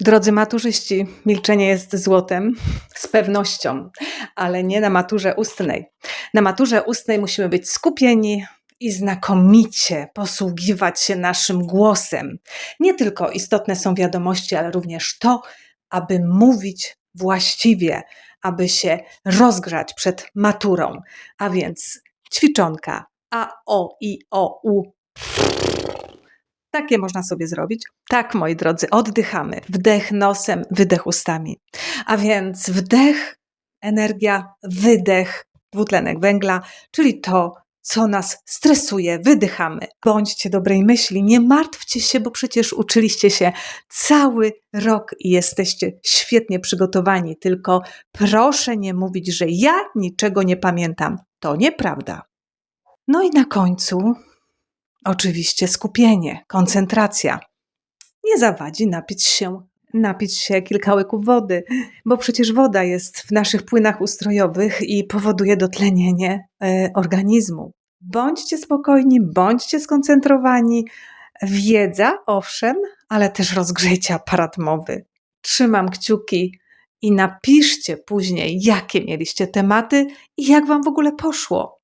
Drodzy maturzyści, milczenie jest złotem, z pewnością, ale nie na maturze ustnej. Na maturze ustnej musimy być skupieni i znakomicie posługiwać się naszym głosem. Nie tylko istotne są wiadomości, ale również to, aby mówić właściwie, aby się rozgrzać przed maturą. A więc ćwiczonka A, O, I, O, U. Takie można sobie zrobić. Tak, moi drodzy, oddychamy. Wdech nosem, wydech ustami. A więc wdech, energia, wydech, dwutlenek węgla, czyli to, co nas stresuje, wydychamy. Bądźcie dobrej myśli, nie martwcie się, bo przecież uczyliście się cały rok i jesteście świetnie przygotowani. Tylko proszę nie mówić, że ja niczego nie pamiętam. To nieprawda. No i na końcu, oczywiście, skupienie, koncentracja. Nie zawadzi napić się, napić się kilka łyków wody, bo przecież woda jest w naszych płynach ustrojowych i powoduje dotlenienie e, organizmu. Bądźcie spokojni, bądźcie skoncentrowani. Wiedza, owszem, ale też rozgrzejcie aparat mowy. Trzymam kciuki i napiszcie później, jakie mieliście tematy i jak Wam w ogóle poszło.